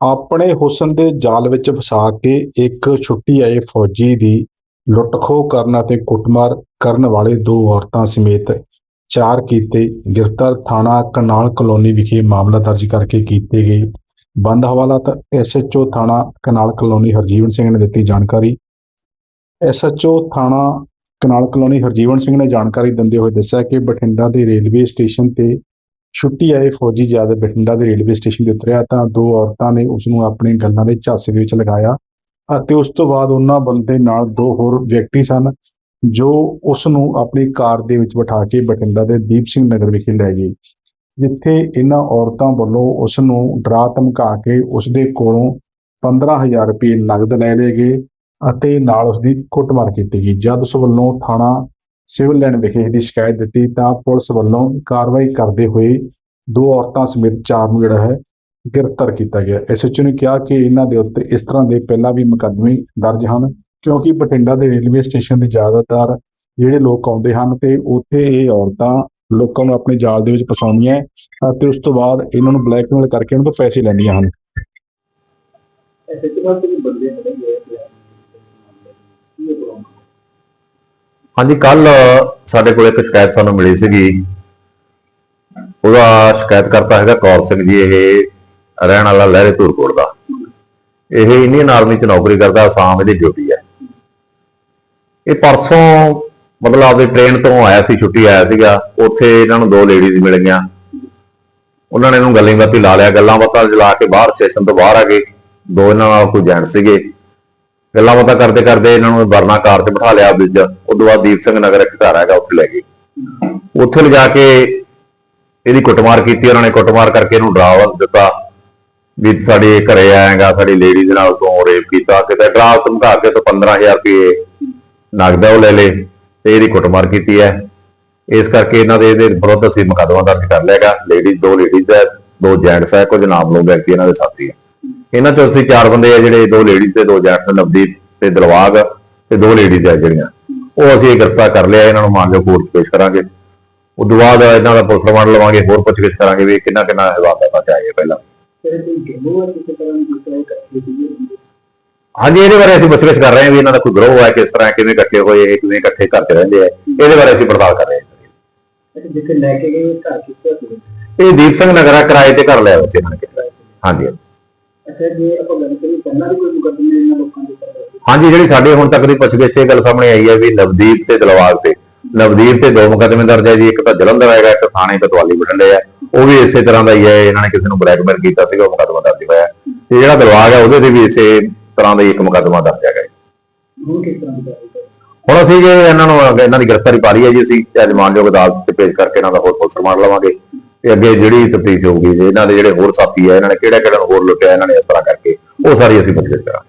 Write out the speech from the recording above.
ਆਪਣੇ ਹੁਸਨ ਦੇ ਜਾਲ ਵਿੱਚ ਫਸਾ ਕੇ ਇੱਕ ਛੁੱਟੀ ਆਏ ਫੌਜੀ ਦੀ ਲੁੱਟ-ਖੋਹ ਕਰਨ ਅਤੇ ਕੁੱਟਮਾਰ ਕਰਨ ਵਾਲੇ ਦੋ ਔਰਤਾਂ ਸਮੇਤ ਚਾਰ ਕੀਤੇ ਗ੍ਰਿਫਤਾਰ ਥਾਣਾ ਕਨਾਲ ਕਲੋਨੀ ਵਿਖੇ ਮਾਮਲਾ ਦਰਜ ਕਰਕੇ ਕੀਤੇ ਗਏ। ਬੰਦ ਹਵਾਲਾਤ ਐਸਐਚਓ ਥਾਣਾ ਕਨਾਲ ਕਲੋਨੀ ਹਰਜੀਵਨ ਸਿੰਘ ਨੇ ਦਿੱਤੀ ਜਾਣਕਾਰੀ। ਐਸਐਚਓ ਥਾਣਾ ਕਨਾਲ ਕਲੋਨੀ ਹਰਜੀਵਨ ਸਿੰਘ ਨੇ ਜਾਣਕਾਰੀ ਦਿੰਦੇ ਹੋਏ ਦੱਸਿਆ ਕਿ ਬਠਿੰਡਾ ਦੇ ਰੇਲਵੇ ਸਟੇਸ਼ਨ ਤੇ ਛੁੱਟੀ ਆਏ ਫੌਜੀ ਜਦ ਬਠਿੰਡਾ ਦੇ ਰੇਲਵੇ ਸਟੇਸ਼ਨ ਤੇ ਉਤਰਿਆ ਤਾਂ ਦੋ ਔਰਤਾਂ ਨੇ ਉਸ ਨੂੰ ਆਪਣੀ ਗੱਲਾਂ ਦੇ ਝਾਂਸੇ ਦੇ ਵਿੱਚ ਲਗਾਇਆ ਅਤੇ ਉਸ ਤੋਂ ਬਾਅਦ ਉਹਨਾਂ ਬੰਦੇ ਨਾਲ ਦੋ ਹੋਰ ਵਿਅਕਤੀ ਸਨ, ਜੋ ਉਸ ਨੂੰ ਆਪਣੀ ਕਾਰ ਦੇ ਵਿੱਚ ਬਿਠਾ ਕੇ ਬਠਿੰਡਾ ਦੇ ਦੀਪ ਸਿੰਘ ਨਗਰ ਵਿਖੇ ਲੈ ਗਏ, ਜਿੱਥੇ ਇਹਨਾਂ ਔਰਤਾਂ ਵੱਲੋਂ ਉਸ ਨੂੰ ਡਰਾ ਧਮਕਾ ਕੇ ਉਸ ਦੇ ਕੋਲੋਂ 15000 ਰੁਪਏ ਨਗਦ ਲੈ ਲਏ ਗਏ ਅਤੇ ਨਾਲ ਉਸ ਦੀ ਕੁੱਟਮਾਰ ਕੀਤੀ ਗਈ, ਜਦ ਉਸ ਵੱਲੋਂ ਥਾਣਾ ਸਿਵਲ ਲਾਈਨ ਵਿਖੇ ਇਸ ਸ਼ਿਕਾਇਤ ਦਿੱਤੀ ਤਾਂ ਪੁਲਿਸ ਵੱਲੋਂ ਕਾਰਵਾਈ ਕਰਦੇ ਹੋਏ ਦੋ ਔਰਤਾਂ ਸਮੇਤ ਚਾਰ ਨੂੰ ਜਿਹੜਾ ਹੈ ਗ੍ਰਿਫਤਾਰ ਕੀਤਾ ਗਿਆ। ਐਸਐਚਓ ਨੇ ਕਿਹਾ ਕਿ ਇਹਨਾਂ ਦੇ ਉੱਤੇ ਇਸ ਤਰ੍ਹਾਂ ਦੇ ਪਹਿਲਾਂ ਵੀ ਮੁਕੱਦਮੇ ਦਰਜ ਹਨ, ਕਿਉਂਕਿ ਬਠਿੰਡਾ ਦੇ ਰੇਲਵੇ ਸਟੇਸ਼ਨ ਦੇ ਜ਼ਿਆਦਾਤਰ ਜਿਹੜੇ ਲੋਕ ਆਉਂਦੇ ਹਨ ਤੇ ਉੱਥੇ ਇਹ ਔਰਤਾਂ ਲੋਕਾਂ ਨੂੰ ਆਪਣੇ ਜਾਲ ਦੇ ਵਿੱਚ ਫਸਾਉਂਦੀਆਂ ਅਤੇ ਉਸ ਤੋਂ ਬਾਅਦ ਇਹਨਾਂ ਨੂੰ ਬਲੈਕਮੇਲ ਕਰਕੇ ਉਹਨਾਂ ਤੋਂ ਪੈਸੇ ਲੈਂਦੀਆਂ ਹਨ। ਐਸੇ ਤੋਂ ਬਾਅਦ ਬੰਦੇ ਫੜੇ ਗਏ ਆ ਬਿਆਨ ਕੀ ਇਹ ਪ੍ਰੋਬਲਮ ਹਾਂਜੀ ਕੱਲ ਸਾਡੇ ਕੋਲ ਇੱਕ ਸ਼ਿਕਾਇਤ ਸਾਨੂੰ ਮਿਲੀ ਸੀਗੀ। ਉਹਦਾ ਸ਼ਿਕਾਇਤ ਕਰਤਾ ਹੈਗਾ ਕੌਰ ਸਿੰਘ ਜੀ, ਇਹ ਰਹਿਣ ਵਾਲਾ ਲਹਿਰੇ ਧੂਰਕੋਟ ਦਾ। ਇਹ ਇੰਡੀਅਨ ਆਰਮੀ ਚ ਨੌਕਰੀ ਕਰਦਾ ਆਸਾਮ ਇਹਦੀ ਡਿਊਟੀ ਹੈ। ਇਹ ਪਰਸੋਂ ਮਤਲਬ ਆਪਣੀ ਟ੍ਰੇਨ ਤੋਂ ਆਇਆ ਸੀ, ਛੁੱਟੀ ਆਇਆ ਸੀਗਾ। ਉੱਥੇ ਇਹਨਾਂ ਨੂੰ ਦੋ ਲੇਡੀਜ਼ ਮਿਲ ਗਈਆਂ। ਉਹਨਾਂ ਨੇ ਇਹਨੂੰ ਗੱਲਾਂ ਬਾਤੀ ਲਾ ਲਿਆ। ਗੱਲਾਂ ਬਾਤਾਂ ਜਲਾ ਕੇ ਬਾਹਰ ਸਟੇਸ਼ਨ ਤੋਂ ਬਾਹਰ ਆ ਗਏ। ਦੋ ਇਹਨਾਂ ਨਾਲ ਕੋਈ ਜੈਂਟ ਸੀਗੇ। ਗੱਲਾਂ ਬਾਤਾਂ ਕਰਦੇ ਕਰਦੇ ਇਹਨਾਂ ਨੂੰ ਵਰਨਾ ਕਾਰ ਤੇ ਬਿਠਾ ਲਿਆ ਵਿੱਚ ਉਦੋਂ ਬਾਅਦ ਦੀਪ ਸਿੰਘ ਨਗਰ ਇੱਕ ਘਰ ਹੈਗਾ ਉੱਥੇ ਲੈ ਗਏ ਉੱਥੇ ਲਿਜਾ ਕੇ ਇਹਦੀ ਕੁੱਟਮਾਰ ਕੀਤੀ, ਉਹਨਾਂ ਨੇ ਕੁੱਟਮਾਰ ਕਰਕੇ ਇਹਨੂੰ ਡਰਾਵਾ ਦਿੱਤਾ ਵੀ ਸਾਡੇ ਘਰੇ ਆਏਗਾ, ਸਾਡੀ ਲੇਡੀ ਦੇ ਨਾਲ ਤੋਂ ਰੇਪ ਕੀਤਾ। ਕਿਤੇ ਡਰਾ ਧਮਕਾ ਕੇ ਤੋਂ 15000 ਰੁਪਏ ਨਗਦਾ ਉਹ ਲੈ ਲੇ। ਤੇ ਇਹਦੀ ਕੁੱਟਮਾਰ ਕੀਤੀ ਹੈ। ਇਸ ਕਰਕੇ ਇਹਨਾਂ ਦੇ ਇਹਦੇ ਵਿਰੁੱਧ ਅਸੀਂ ਮੁਕੱਦਮਾ ਦਰਜ ਕਰ ਲਿਆਗਾ ਲੇਡੀਜ਼ ਦੋ ਲੇਡੀਜ਼ ਹੈ, ਦੋ ਜੈਂਟਸ ਹੈ, ਕੁਝ ਨਾਮਲੂਮ ਵਿਅਕਤੀ ਇਹਨਾਂ ਦੇ ਸਾਥੀ ਹੈ। ਇਹਨਾਂ ਚੋਂ ਅਸੀਂ ਚਾਰ ਬੰਦੇ ਆ ਜਿਹੜੇ ਦੋ ਲੇਡੀਜ਼ ਤੇ ਦੋ ਜੈਂਟਸ ਨਵਦੀਪ ਤੇ ਦਿਲਵਾਗ ਤੇ ਦੋ ਲੇਡੀਜ਼ ਆ ਜਿਹੜੀਆਂ। ਉਹ ਅਸੀਂ ਗ੍ਰਿਫਤਾਰ ਕਰ ਲਿਆ ਇਹਨਾਂ ਨੂੰ ਮਾਨਯੋਗ ਕੋਰਟ ਪੇਸ਼ ਕਰਾਂਗੇ। ਉਦੋਂ ਬਾਅਦ ਇਹਨਾਂ ਦਾ ਪੁਲਿਸ ਰਿਮਾਂਡ ਲਵਾਂਗੇ ਹੋਰ ਪੁੱਛਗਿੱਛ ਕਰਾਂਗੇ ਵੀ ਕਿੰਨਾ ਕਿੰਨਾ ਹਿਵਾਲਾ ਚਾਹੀਏ ਪਹਿਲਾਂ। ਤੇਰੇ ਕੋਈ ਗੇਮੋ ਹੈ ਕਿਸੇ ਤਰ੍ਹਾਂ ਦੀ ਕਰਕੇ ਦੀ ਹਾਂਜੀ ਇਹਦੇ ਬਾਰੇ ਅਸੀਂ ਪੁੱਛਗਿੱਛ ਕਰ ਰਹੇ ਹਾਂ ਵੀ ਇਹਨਾਂ ਦਾ ਕੋਈ ਗਰੋਹ ਹੈ ਕਿਸ ਤਰ੍ਹਾਂ ਕਿਵੇਂ ਇਕੱਠੇ ਹੋਏ ਇਹ ਕਿਵੇਂ ਇਕੱਠੇ 'ਚ ਰਹਿੰਦੇ ਆ। ਇਹਦੇ ਬਾਰੇ ਅਸੀਂ ਪੜਤਾਲ ਕਰ ਰਹੇ ਹਾਂ। ਜਿੱਥੇ ਲੈ ਕੇ ਗਏ ਘਰ ਕਿੱਥੇ ਇਹ ਦੀਪ ਸਿੰਘ ਨਗਰਾ ਕਿਰਾਏ ਤੇ ਘਰ ਲਿਆ ਵੈਸੇ ਇਹਨਾਂ ਨੇ। ਤੇ। ਹਾਂਜੀ। ਅੱਛਾ ਜੇ ਆਪਾਂ ਗੱਲ ਕਰੀਏ ਪਹਿਲਾਂ ਵੀ ਕੋਈ ਮੁਕੱਦਮੇ ਇਹਨਾਂ ਲੋਕਾਂ ਦੇ ਉੱਪਰ ਹੋਏ? ਹਾਂਜੀ ਜਿਹੜੀ ਸਾਡੇ ਹੁਣ ਤੱਕ ਦੀ ਪੁੱਛਗਿੱਛ ਇਹ ਗੱਲ ਸਾਹਮਣੇ ਆਈ ਹੈ ਵੀ ਨਵਦੀਪ ਤੇ ਦਿਲਵਾਗ ਤੇ ਨਵਦੀਪ ਤੇ ਦੋ ਮੁਕੱਦਮੇ ਦਰਜ ਹੈ ਜੀ ਇੱਕ ਤਾਂ ਜਲੰਧਰ ਹੈਗਾ ਇੱਕ ਥਾਣੇ ਕਤਵਾਲੀ ਬਠਿੰਡੇ ਹੈ ਉਹ ਵੀ ਇਸੇ ਤਰ੍ਹਾਂ ਦਾ ਹੀ ਹੈ ਇਹਨਾਂ ਨੇ ਕਿਸੇ ਨੂੰ ਬਲੈਕਮੇਲ ਕੀਤਾ ਸੀਗਾ ਉਹ ਮੁਕੱਦਮਾ ਦਰਜ ਹੋਇਆ। ਤੇ ਜਿਹੜਾ ਦਿਲਵਾਗ ਹੈ ਉਹਦੇ ਤੇ ਵੀ ਇਸੇ ਤਰ੍ਹਾਂ ਦਾ ਇੱਕ ਮੁਕੱਦਮਾ ਦਰਜ ਹੈਗਾ। ਹੁਣ ਅਸੀਂ ਜੇ ਇਹਨਾਂ ਨੂੰ ਇਹਨਾਂ ਦੀ ਗ੍ਰਿਫਤਾਰੀ ਪਾ ਲਈ ਹੈ ਜੀ ਅਸੀਂ ਅੱਜ ਮਾਨਯੋਗ ਅਦਾਲਤ 'ਚ ਪੇਸ਼ ਕਰਕੇ ਇਹਨਾਂ ਦਾ ਹੋਰ ਪੁਲਿਸ ਰਿਮਾਂਡ ਲਵਾਂਗੇ ਤੇ ਅੱਗੇ ਜਿਹੜੀ ਤਫਤੀਸ਼ ਹੋਊਗੀ ਜੇ ਇਹਨਾਂ ਦੇ ਜਿਹੜੇ ਹੋਰ ਸਾਥੀ ਆ, ਇਹਨਾਂ ਨੇ ਕਿਹੜਾ ਕਿਹੜਾ ਹੋਰ ਲੁੱਟਿਆ, ਇਹਨਾਂ ਨੇ ਇਸ ਤਰ੍ਹਾਂ ਕਰਕੇ, ਉਹ ਸਾਰੀ ਅਸੀਂ ਪੁੱਛਗਿੱਛ ਕਰਾਂਗੇ।